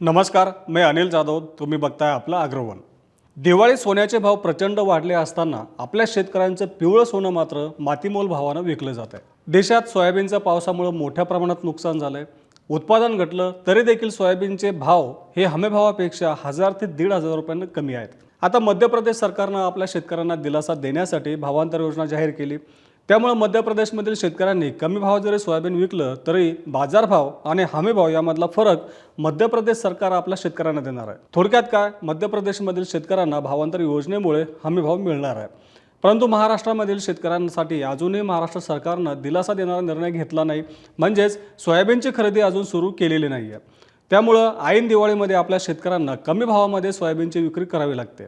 नमस्कार मी अनिल जाधव तुम्ही बघताय आपलं अग्रवन. दिवाळी सोन्याचे भाव प्रचंड वाढले असताना आपल्या शेतकऱ्यांचं पिवळं सोनं मात्र मातीमोल भावानं विकलं जात आहे देशात सोयाबीनच्या पावसामुळे मोठ्या प्रमाणात नुकसान झालं आहे उत्पादन घटलं तरी देखील सोयाबीनचे भाव हे हमीभावापेक्षा हजार ते दीड हजार रुपयांना कमी आहेत. आता मध्य प्रदेश सरकारनं आपल्या शेतकऱ्यांना दिलासा देण्यासाठी भावांतर योजना जाहीर केली. त्यामुळे मध्य प्रदेशमधील शेतकऱ्यांनी कमी भाव जरी सोयाबीन विकलं तरी बाजारभाव आणि हमीभाव यामधला फरक मध्य प्रदेश सरकार आपल्या शेतकऱ्यांना देणार आहे. थोडक्यात काय? मध्य प्रदेशमधील शेतकऱ्यांना भावांतर योजनेमुळे हमीभाव मिळणार आहे. परंतु महाराष्ट्रामधील शेतकऱ्यांसाठी अजूनही महाराष्ट्र सरकारनं दिलासा देणारा निर्णय घेतला नाही. म्हणजेच सोयाबीनची खरेदी अजून सुरू केलेली नाही आहे त्यामुळं ऐन दिवाळीमध्ये आपल्या शेतकऱ्यांना कमी भावामध्ये सोयाबीनची विक्री करावी लागते.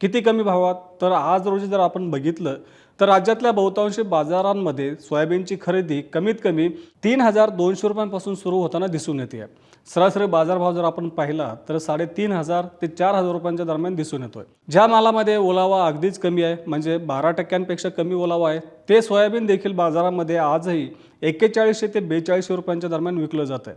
किती कमी भावात? तर आज रोजी जर आपण बघितलं तर राज्यातल्या बहुतांशी बाजारांमध्ये सोयाबीनची खरेदी कमीत कमी तीन हजार दोनशे रुपयांपासून सुरू होताना दिसून येते. सरासरी बाजारभाव जर आपण पाहिला तर साडेतीन हजार ते चार हजार रुपयांच्या दरम्यान दिसून येतोय. ज्या मालामध्ये ओलावा अगदीच कमी आहे म्हणजे बारा टक्क्यांपेक्षा कमी ओलावा आहे ते सोयाबीन देखील बाजारामध्ये आजही एक्केचाळीसशे ते बेचाळीसशे रुपयांच्या दरम्यान विकलं जात आहे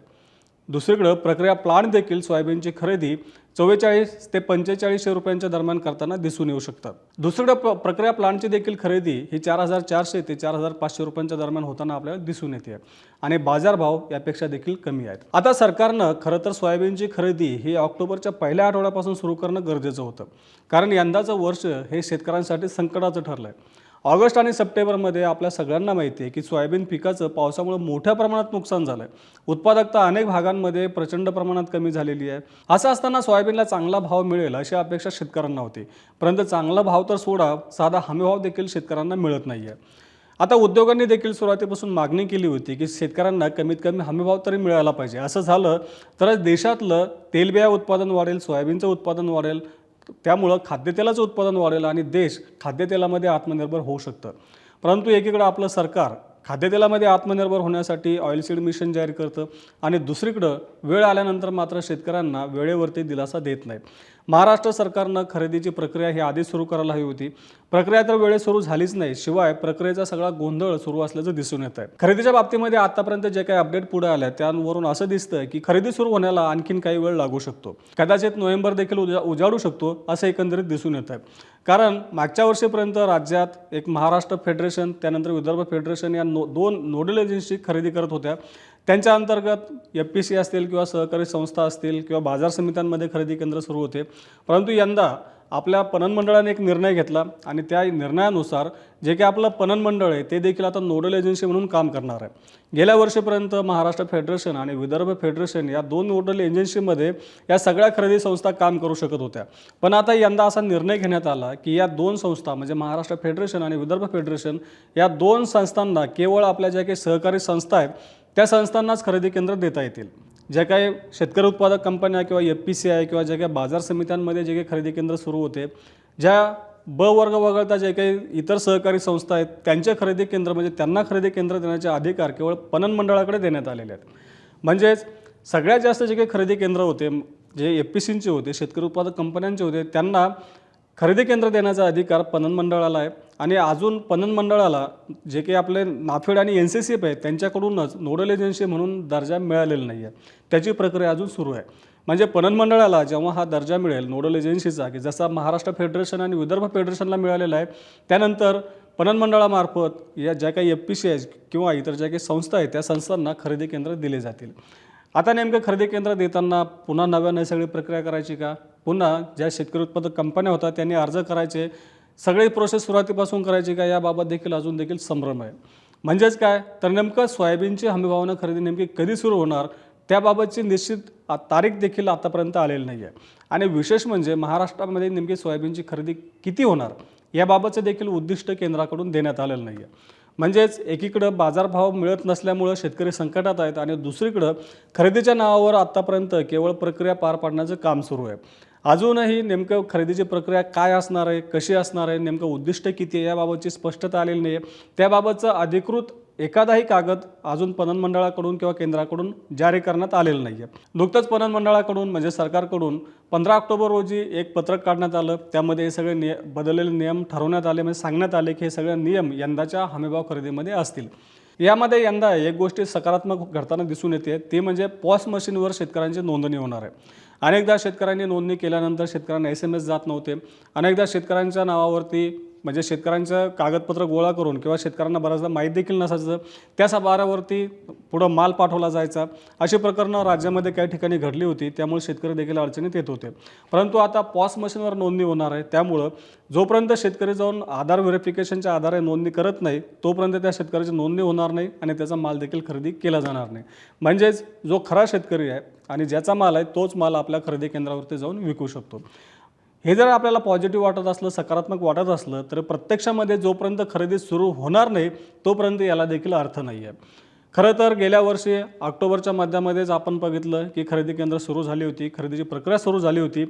दुसरीकडं प्रक्रिया प्लांट देखील सोयाबीनची खरेदी चव्वेचाळीस ते पंचेचाळीसशे रुपयांच्या दरम्यान करताना दिसून येऊ शकतात. दुसरीकडं प्र प्रक्रिया प्लांटची देखील खरेदी ही चार हजार चारशे ते चार हजार पाचशे रुपयांच्या दरम्यान होताना आपल्याला दिसून येते आणि बाजारभाव यापेक्षा देखील कमी आहेत. आता सरकारनं खरं तर सोयाबीनची खरेदी ही ऑक्टोबरच्या पहिल्या आठवड्यापासून सुरू करणं गरजेचं होतं. कारण यंदाचं वर्ष हे शेतकऱ्यांसाठी संकटाचं ठरलं आहे ऑगस्ट आणि सप्टेंबरमध्ये आपल्या सगळ्यांना माहिती आहे की सोयाबीन पिकाचं पावसामुळे मोठ्या प्रमाणात नुकसान झालं आहे उत्पादकता अनेक भागांमध्ये प्रचंड प्रमाणात कमी झालेली आहे. असं असताना सोयाबीनला चांगला भाव मिळेल अशी अपेक्षा शेतकऱ्यांना होती. परंतु चांगला भाव तर सोडा साधा हमीभाव देखील शेतकऱ्यांना मिळत नाही आहे आता उद्योगांनी देखील सुरुवातीपासून मागणी केली होती की शेतकऱ्यांना कमीत कमी हमीभाव तरी मिळायला पाहिजे. असं झालं तरच देशातलं तेलबिया उत्पादन वाढेल सोयाबीनचं उत्पादन वाढेल त्यामुळं खाद्यतेलाचं उत्पादन वाढेल आणि देश खाद्यतेलामध्ये आत्मनिर्भर होऊ शकतं. परंतु एकीकडं आपलं सरकार खाद्यतेलामध्ये आत्मनिर्भर होण्यासाठी ऑइल सीड मिशन जाहीर करतं. आणि दुसरीकडं वेळ आल्यानंतर मात्र शेतकऱ्यांना वेळेवरती दिलासा देत नाही महाराष्ट्र सरकारनं खरेदीची प्रक्रिया ही आधीच सुरू करायला हवी होती. प्रक्रिया तर वेळेत सुरू झालीच नाही शिवाय प्रक्रियेचा सगळा गोंधळ सुरू असल्याचं दिसून येत आहे खरेदीच्या बाबतीमध्ये आतापर्यंत जे काही अपडेट पुढे आल्या त्यावरून असं दिसतं की खरेदी सुरू होण्याला आणखीन काही वेळ लागू शकतो. कदाचित नोव्हेंबर देखील उजा उजाडू शकतो असं एकंदरीत दिसून येत आहे कारण मागच्या वर्षीपर्यंत राज्यात एक महाराष्ट्र फेडरेशन त्यानंतर विदर्भ फेडरेशन या नो दोन नोडल एजन्सी खरेदी करत होत्या. त्यांच्या अंतर्गत एफ पी सी असतील किंवा सहकारी संस्था असतील किंवा बाजार समित्यांमध्ये खरेदी केंद्र सुरू होते. परंतु यंदा आपल्या पणन मंडळाने एक निर्णय घेतला आणि त्या निर्णयानुसार जे काही आपलं पणन मंडळ आहे ते देखील आता नोडल एजन्सी म्हणून काम करणार आहे. गेल्या वर्षीपर्यंत महाराष्ट्र फेडरेशन आणि विदर्भ फेडरेशन या दोन नोडल एजन्सीमध्ये या सगळ्या खरेदी संस्था काम करू शकत होत्या. पण आता यंदा असा निर्णय घेण्यात आला की या दोन संस्था म्हणजे महाराष्ट्र फेडरेशन आणि विदर्भ फेडरेशन या दोन संस्थांना केवळ आपल्या ज्या काही सहकारी संस्था आहेत त्या संस्थांनाच खरेदी केंद्र देता येतील. ज्या काही शेतकरी उत्पादक कंपन्या किंवा एफ पी सी आय किंवा ज्या काही बाजार समित्यांमध्ये जे काही खरेदी केंद्र सुरू होते ज्या ब वर्ग वगळता जे काही इतर सहकारी संस्था आहेत त्यांचे खरेदी केंद्र म्हणजे त्यांना खरेदी केंद्र देण्याचे अधिकार केवळ पणन मंडळाकडे देण्यात आलेले आहेत. म्हणजेच सगळ्यात जास्त जे काही खरेदी केंद्र होते जे एफ पी सींचे होते शेतकरी उत्पादक कंपन्यांचे होते त्यांना खरेदी केंद्र देण्याचा अधिकार पणन मंडळाला आहे. आणि अजून पणन मंडळाला जे काही आपले नाफेड आणि एन सी सी एफ आहेत त्यांच्याकडूनच नोडल एजन्सी म्हणून दर्जा मिळालेला नाही आहे त्याची प्रक्रिया अजून सुरू आहे. म्हणजे पणन मंडळाला जेव्हा हा दर्जा मिळेल नोडल एजन्सीचा की जसा महाराष्ट्र फेडरेशन आणि विदर्भ फेडरेशनला मिळालेला आहे त्यानंतर पणन मंडळामार्फत या ज्या काही एफ पी सी आहेत किंवा इतर ज्या काही संस्था आहेत त्या संस्थांना खरेदी केंद्र दिले जातील. आता नेमकं खरेदी केंद्र देताना पुन्हा नव्याने सगळी प्रक्रिया करायची का? पुन्हा ज्या शेतकरी उत्पादक कंपन्या होत्या त्यांनी अर्ज करायचे. सगळी प्रोसेस सुरुवातीपासून करायची का याबाबत देखील अजून देखील संभ्रम आहे. म्हणजेच काय? तर नेमकं सोयाबीनची हमीभावना खरेदी नेमकी कधी सुरू होणार? त्याबाबतची निश्चित तारीख देखील आतापर्यंत आलेली नाही आहे आणि विशेष म्हणजे महाराष्ट्रामध्ये नेमकी सोयाबीनची खरेदी किती होणार? याबाबतचं देखील उद्दिष्ट केंद्राकडून देण्यात आलेलं नाही आहे म्हणजेच एकीकडं बाजारभाव मिळत नसल्यामुळं शेतकरी संकटात आहेत आणि दुसरीकडं खरेदीच्या नावावर आत्तापर्यंत केवळ प्रक्रिया पार पाडण्याचं काम सुरू आहे. अजूनही नेमकं खरेदीची प्रक्रिया काय असणार आहे कशी असणार आहे नेमकं उद्दिष्ट किती आहे याबाबतची स्पष्टता आलेली नाही आहे त्याबाबतचं अधिकृत एखादाही कागद अजून पणन मंडळाकडून किंवा केंद्राकडून जारी करण्यात आलेलं नाही आहे नुकतंच पणन मंडळाकडून म्हणजे सरकारकडून पंधरा ऑक्टोबर रोजी एक पत्रक काढण्यात आलं. त्यामध्ये हे सगळे निय बदललेले नियम ठरवण्यात आले म्हणजे सांगण्यात आले की हे सगळे नियम यंदाच्या हमीभाव खरेदीमध्ये असतील. यामध्ये यंदा एक गोष्टी सकारात्मक घडताना दिसून येते ती म्हणजे पॉस मशीनवर शेतकऱ्यांची नोंदणी होणार आहे. अनेकदा शेतकऱ्यांनी नोंदणी केल्यानंतर शेतकऱ्यांना एस एम एस जात नव्हते. अनेकदा शेतकऱ्यांच्या नावावरती म्हणजे शेतकऱ्यांचं कागदपत्र गोळा करून किंवा शेतकऱ्यांना बऱ्याचदा माहीत देखील नसायचं त्या साबारावरती पुढं माल पाठवला जायचा. अशी प्रकरणं राज्यामध्ये काही ठिकाणी घडली होती त्यामुळे शेतकरी देखील अडचणीत येत होते. परंतु आता पॉस मशीनवर नोंदणी होणार आहे त्यामुळं जोपर्यंत शेतकरी जाऊन आधार व्हेरिफिकेशनच्या आधारे नोंदणी करत नाही तोपर्यंत त्या शेतकऱ्याची नोंदणी होणार नाही आणि त्याचा माल देखील खरेदी केला जाणार नाही. म्हणजेच जो खरा शेतकरी आहे आणि ज्याचा माल आहे तोच माल आपल्या खरेदी केंद्रावरती जाऊन विकू शकतो. हे जर आपल्याला पॉझिटिव्ह वाटत असलं सकारात्मक वाटत असलं तर प्रत्यक्षामध्ये जोपर्यंत खरेदी सुरू होणार नाही तोपर्यंत याला देखील अर्थ नाही आहे खरं तर गेल्या वर्षी ऑक्टोबरच्या मध्यामध्येच आपण बघितलं की खरेदी केंद्र सुरू झाली होती खरेदीची प्रक्रिया सुरू झाली होती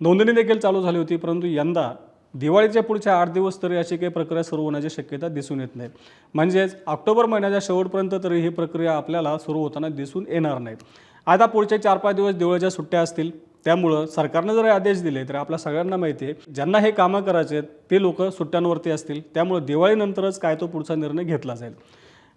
नोंदणी देखील चालू झाली होती परंतु यंदा दिवाळीच्या पुढच्या आठ दिवस तरी अशी काही प्रक्रिया सुरू होण्याची शक्यता दिसून येत नाही. म्हणजेच ऑक्टोबर महिन्याच्या शेवटपर्यंत तरी ही प्रक्रिया आपल्याला सुरू होताना दिसून येणार नाही. आता पुढचे चार पाच दिवस दिवाळीच्या सुट्ट्या असतील त्यामुळं सरकारनं जर आदेश दिले तर आपल्या सगळ्यांना माहिती आहे ज्यांना हे कामं करायचे आहेत ते लोक सुट्ट्यांवरती असतील. त्यामुळं दिवाळीनंतरच काय तो पुढचा निर्णय घेतला जाईल.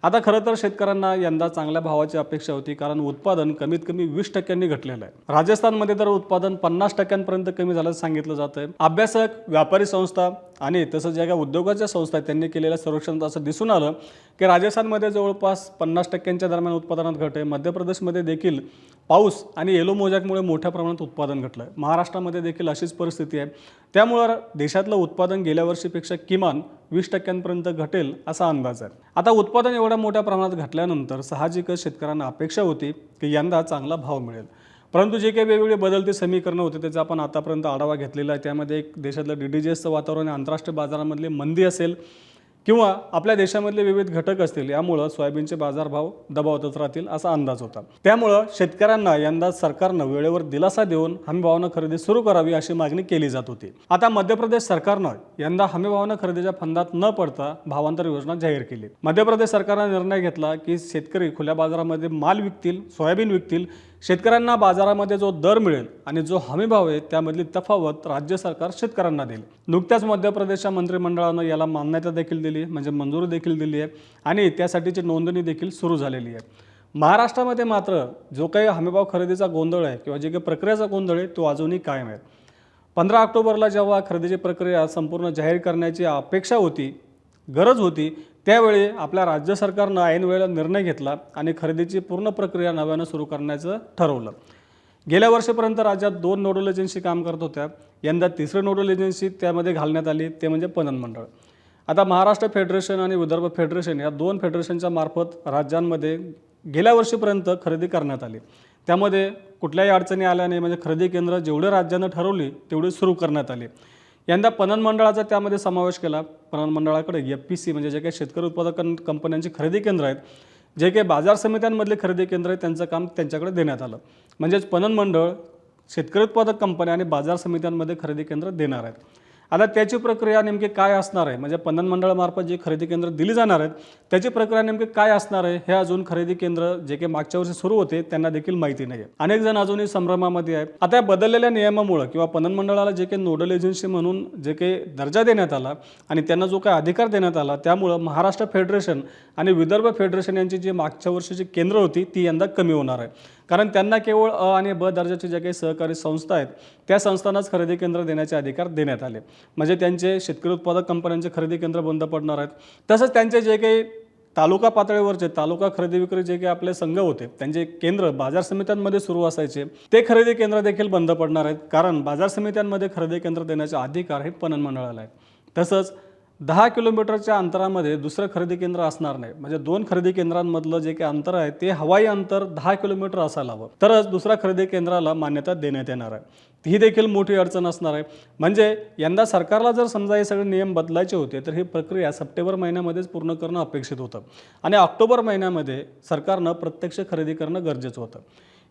आता खरं तर शेतकऱ्यांना यंदा चांगल्या भावाची अपेक्षा होती कारण उत्पादन कमीत कमी वीस टक्क्यांनी घटलेलं आहे. राजस्थानमध्ये तर उत्पादन पन्नास टक्क्यांपर्यंत कमी झाल्याचं सांगितलं जातं आहे अभ्यासक व्यापारी संस्था आणि तसंच ज्या काही उद्योगाच्या संस्था आहेत त्यांनी केलेल्या सर्वेक्षणात असं दिसून आलं की राजस्थानमध्ये जवळपास पन्नास टक्क्यांच्या दरम्यान उत्पादनात घट आहे. मध्य प्रदेशमध्ये देखील पाऊस आणि येलो मोजॅकमुळे मोठ्या प्रमाणात उत्पादन घटलं. आहे महाराष्ट्रामध्ये देखील अशीच परिस्थिती आहे. त्यामुळं देशातलं उत्पादन गेल्या वर्षीपेक्षा किमान वीस टक्क्यांपर्यंत घटेल असा अंदाज आहे. आता उत्पादन एवढ्या मोठ्या प्रमाणात घटल्यानंतर साहजिकच शेतकऱ्यांना अपेक्षा होती की यंदा चांगला भाव मिळेल. परंतु जे काही वेगवेगळे बदलते समीकरणं होते त्याचा आपण आतापर्यंत आढावा घेतलेला आहे. त्यामध्ये एक देशातलं डी डी जी एसचं वातावरण आणि आंतरराष्ट्रीय बाजारामधली मंदी असेल किंवा आपल्या देशामधले विविध घटक असतील यामुळं सोयाबीनचे बाजारभाव दबावतच राहतील असा अंदाज होता. त्यामुळं शेतकऱ्यांना यंदा सरकारनं वेळेवर दिलासा देऊन हमीभावानं खरेदी सुरू करावी अशी मागणी केली जात होती. आता मध्य प्रदेश सरकारनं यंदा हमीभावानं खरेदीच्या फंदात न पडता भावांतर योजना जाहीर केली. मध्य प्रदेश सरकारनं निर्णय घेतला की शेतकरी खुल्या बाजारामध्ये माल विकतील सोयाबीन विकतील शेतकऱ्यांना बाजारामध्ये जो दर मिळेल आणि जो हमीभाव आहे त्यामधली तफावत राज्य सरकार शेतकऱ्यांना देईल. नुकत्याच मध्य प्रदेशच्या मंत्रिमंडळानं याला मान्यता देखील दिली म्हणजे मंजुरी देखील दिली आहे आणि त्यासाठीची नोंदणी देखील सुरू झालेली आहे. महाराष्ट्रामध्ये मात्र जो काही हमीभाव खरेदीचा गोंधळ आहे किंवा जे काही प्रक्रियेचा गोंधळ आहे तो अजूनही कायम आहे. पंधरा ऑक्टोबरला जेव्हा खरेदीची प्रक्रिया संपूर्ण जाहीर करण्याची अपेक्षा होती गरज होती त्यावेळी आपल्या राज्य सरकारनं ऐन वेळेला निर्णय घेतला आणि खरेदीची पूर्ण प्रक्रिया नव्यानं सुरू करण्याचं ठरवलं. गेल्या वर्षीपर्यंत राज्यात दोन नोडल एजन्सी काम करत होत्या. यंदा तिसरी नोडल एजन्सी त्यामध्ये घालण्यात आली ते म्हणजे पणन मंडळ. आता महाराष्ट्र फेडरेशन आणि विदर्भ फेडरेशन या दोन फेडरेशनच्या मार्फत राज्यांमध्ये गेल्या वर्षीपर्यंत खरेदी करण्यात आली. त्यामध्ये कुठल्याही अडचणी आल्या नाही म्हणजे खरेदी केंद्र जेवढे राज्यानं ठरवली तेवढी सुरू करण्यात आली. यंदा पणन मंडळाचा त्यामध्ये समावेश केला. पणन मंडळाकडे एफ पी सी म्हणजे जे काही शेतकरी उत्पादक कंपन्यांची खरेदी केंद्र आहेत जे काही बाजार समित्यांमधले खरेदी केंद्र आहेत त्यांचं काम त्यांच्याकडे देण्यात आलं. म्हणजेच पणन मंडळ शेतकरी उत्पादक कंपन्या आणि बाजार समित्यांमध्ये खरेदी केंद्र देणार आहेत. आता त्याची प्रक्रिया नेमकी काय असणार आहे? म्हणजे पणन मंडळामार्फत जी खरेदी केंद्र दिली जाणार आहेत त्याची प्रक्रिया नेमकी काय असणार आहे हे अजून खरेदी केंद्र जे काही मागच्या वर्षी सुरू होते त्यांना देखील माहिती नाही आहे अनेक जण अजूनही संभ्रमामध्ये आहेत. आता या बदललेल्या नियमामुळं किंवा पणन मंडळाला जे काही नोडल एजन्सी म्हणून जे काही दर्जा देण्यात आला आणि त्यांना जो काही अधिकार देण्यात आला त्यामुळं महाराष्ट्र फेडरेशन आणि विदर्भ फेडरेशन यांची जी मागच्या वर्षीची केंद्र होती ती यंदा कमी होणार आहे. कारण त्यांना केवळ अ आणि ब दर्जाचे ज्या काही सहकारी संस्था आहेत त्या संस्थांनाच खरेदी केंद्र देण्याचे अधिकार देण्यात आले. म्हणजे त्यांचे शेतकरी उत्पादक कंपन्यांचे खरेदी केंद्र बंद पडणार आहेत. तसंच त्यांचे जे काही तालुका पातळीवरचे तालुका खरेदी विक्री जे काही आपले संघ होते त्यांचे केंद्र बाजार समित्यांमध्ये सुरू असायचे ते खरेदी केंद्र देखील बंद पडणार आहेत. कारण बाजार समित्यांमध्ये खरेदी केंद्र देण्याचे अधिकार हे पणन मंडळाला आहे तसंच दहा किलोमीटरच्या अंतरामध्ये दुसरं खरेदी केंद्र असणार नाही. म्हणजे दोन खरेदी केंद्रांमधलं जे काही अंतर आहे ते हवाई अंतर दहा किलोमीटर असायला हवं. तरच दुसऱ्या खरेदी केंद्राला मान्यता देण्यात येणार आहे. ही देखील मोठी अडचण असणार आहे. म्हणजे यंदा सरकारला जर समजा हे सगळे नियम बदलायचे होते तर ही प्रक्रिया सप्टेंबर महिन्यामध्येच पूर्ण करणं अपेक्षित होतं. आणि ऑक्टोबर महिन्यामध्ये सरकारनं प्रत्यक्ष खरेदी करणं गरजेचं होतं.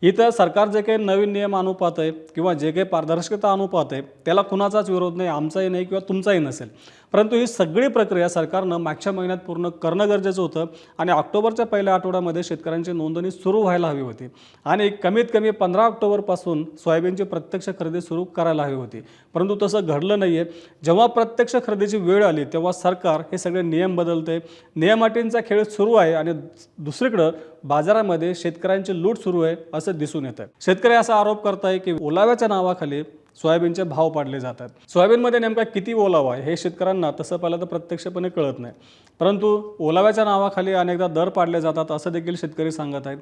इथं सरकार जे काही नवीन नियम आणू पाहत आहे किंवा जे काही पारदर्शकता आणू पाहत आहे त्याला कुणाचाच विरोध नाही आमचाही नाही किंवा तुमचाही नसेल. परंतु ही सगळी प्रक्रिया सरकारनं मागच्या महिन्यात पूर्ण करणं गरजेचं होतं आणि ऑक्टोबरच्या पहिल्या आठवड्यामध्ये शेतकऱ्यांची नोंदणी सुरू व्हायला हवी होती. आणि कमीत कमी पंधरा ऑक्टोबरपासून सोयाबीनची प्रत्यक्ष खरेदी सुरू करायला हवी होती. परंतु तसं घडलं नाही आहे जेव्हा प्रत्यक्ष खरेदीची वेळ आली तेव्हा सरकार हे सगळे नियम बदलते. नियमाटींचा खेळ सुरू आहे आणि दुसरीकडं बाजारामध्ये शेतकऱ्यांची लूट सुरू आहे असं दिसून येतं शेतकरी असा आरोप करताय की ओलाव्याच्या नावाखाली सोयाबीनचे भाव पाडले जातात. सोयाबीनमध्ये नेमका किती ओलावा आहे हे शेतकऱ्यांना तसं पाहिलं तर प्रत्यक्षपणे कळत नाही. परंतु ओलाव्याच्या नावाखाली अनेकदा दर पाडले जातात असं देखील शेतकरी सांगत आहेत.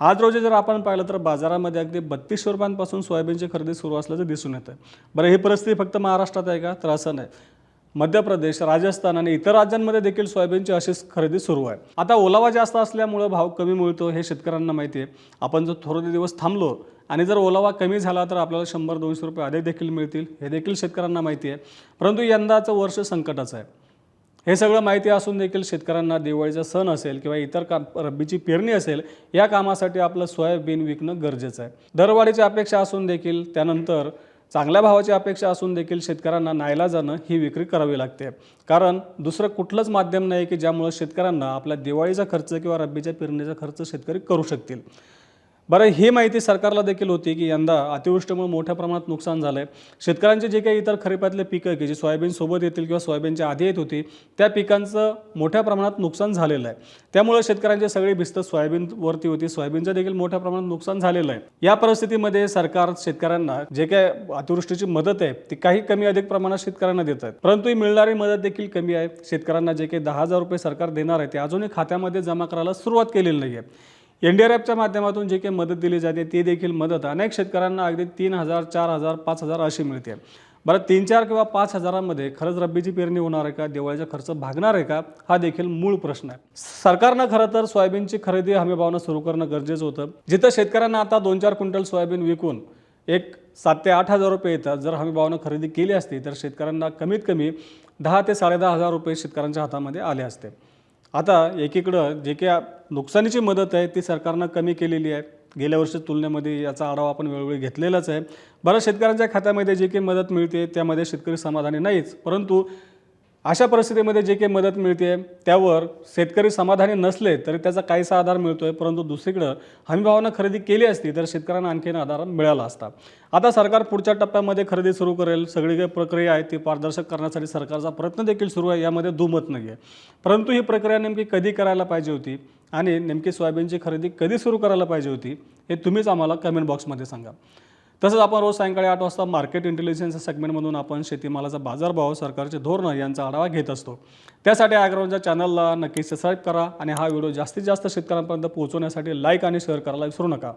आज रोजी जर आपण पाहिलं तर बाजारामध्ये अगदी बत्तीसशे रुपयांपासून सोयाबीनची खरेदी सुरू असल्याचं दिसून येतं बरं ही परिस्थिती फक्त महाराष्ट्रात आहे का? तर असं नाही. मध्य प्रदेश राजस्थान आणि इतर राज्यांमध्ये देखील सोयाबीनची अशीच खरेदी सुरू आहे. आता ओलावा जास्त असल्यामुळं भाव कमी मिळतो हे शेतकऱ्यांना माहिती आहे. आपण जर थोडे दिवस थांबलो आणि जर ओलावा कमी झाला तर आपल्याला शंभर दोनशे रुपये अधिक देखील मिळतील हे देखील शेतकऱ्यांना माहिती आहे. परंतु यंदाचं वर्ष संकटाचं आहे. हे सगळं माहिती असून देखील शेतकऱ्यांना दिवाळीचा सण असेल किंवा इतर काम रब्बीची पेरणी असेल या कामासाठी आपलं सोयाबीन विकणं गरजेचं आहे. दरवाढीची अपेक्षा असून देखील त्यानंतर चांगल्या भावाची अपेक्षा असून देखील शेतकऱ्यांना नाईलाजानं ही विक्री करावी लागते. कारण दुसरं कुठलंच माध्यम नाही की ज्यामुळं शेतकऱ्यांना आपल्या दिवाळीचा खर्च किंवा रब्बीच्या पेरणीचा खर्च शेतकरी करू शकतील. बरं ही माहिती सरकारला देखील होती की यंदा अतिवृष्टीमुळे मोठ्या प्रमाणात नुकसान झालं आहे शेतकऱ्यांचे जे काही इतर खरीपातले पिकं की जी सोयाबीन सोबत येतील किंवा सोयाबीनच्या आधी येत होती त्या पिकांचं मोठ्या प्रमाणात नुकसान झालेलं आहे. त्यामुळे शेतकऱ्यांची सगळी भिस्त सोयाबीनवरती होती. सोयाबीनचं देखील मोठ्या प्रमाणात नुकसान झालेलं आहे. या परिस्थितीमध्ये सरकार शेतकऱ्यांना जे काय अतिवृष्टीची मदत आहे ती काही कमी अधिक प्रमाणात शेतकऱ्यांना देत आहेत. परंतु ही मिळणारी मदत देखील कमी आहे. शेतकऱ्यांना जे काही दहा हजार रुपये सरकार देणार आहे ते अजूनही खात्यामध्ये जमा करायला सुरुवात केलेली नाही आहे एन डी आर एफच्या माध्यमातून जे काही मदत दिली जाते ती देखील मदत अनेक शेतकऱ्यांना अगदी तीन हजार चार हजार पाच हजार अशी मिळते. बरं तीन चार किंवा पाच हजारामध्ये खरंच रब्बीची पेरणी होणार आहे का दिवाळीचा खर्च भागणार आहे का हा देखील मूळ प्रश्न आहे. सरकारनं खरं तर सोयाबीनची खरेदी हमीभावनं सुरू करणं गरजेचं होतं. जिथं शेतकऱ्यांना आता दोन चार क्विंटल सोयाबीन विकून एक सात ते आठ हजार रुपये येतात जर हमीभावानं खरेदी केली असती तर शेतकऱ्यांना कमीत कमी दहा ते साडेदहा हजार रुपये शेतकऱ्यांच्या हातामध्ये आले असते. आता एकीकडं जे काही नुकसानीची मदत आहे ती सरकारनं कमी केलेली आहे. गेल्या वर्षी तुलनेमध्ये याचा आढावा आपण वेळोवेळी घेतलेलाच आहे. बऱ्याच शेतकऱ्यांच्या खात्यामध्ये जे काही मदत मिळते त्यामध्ये शेतकरी समाधानी नाहीच. परंतु अशा परिस्थितीमध्ये जे काही मदत मिळते त्यावर शेतकरी समाधानी नसले तरी त्याचा काहीसा आधार मिळतो आहे परंतु दुसरीकडं हमीभावानं खरेदी केली असती तर शेतकऱ्यांना आणखीन आधार मिळाला असता. आता सरकार पुढच्या टप्प्यामध्ये खरेदी सुरू करेल सगळी काही प्रक्रिया आहे ती पारदर्शक करण्यासाठी सरकारचा प्रयत्न देखील सुरू आहे यामध्ये दुमत नाही आहे परंतु ही प्रक्रिया नेमकी कधी करायला पाहिजे होती आणि नेमकी सोयाबीनची खरेदी कधी सुरू करायला पाहिजे होती हे तुम्हीच आम्हाला कमेंट बॉक्समध्ये सांगा. तसंच आपण रोज सायंकाळी आठ वाजता मार्केट इंटेलिजन्स सेगमेंटमधून आपण शेतीमालाचा बाजारभाव सरकारचे धोरणं यांचा आढावा घेत असतो. त्यासाठी ॲग्राउंडच्या चॅनलला नक्की सबस्क्राईब करा आणि हा व्हिडिओ जास्तीत जास्त शेतकऱ्यांपर्यंत पोहोचवण्यासाठी लाईक आणि शेअर करायला विसरू नका.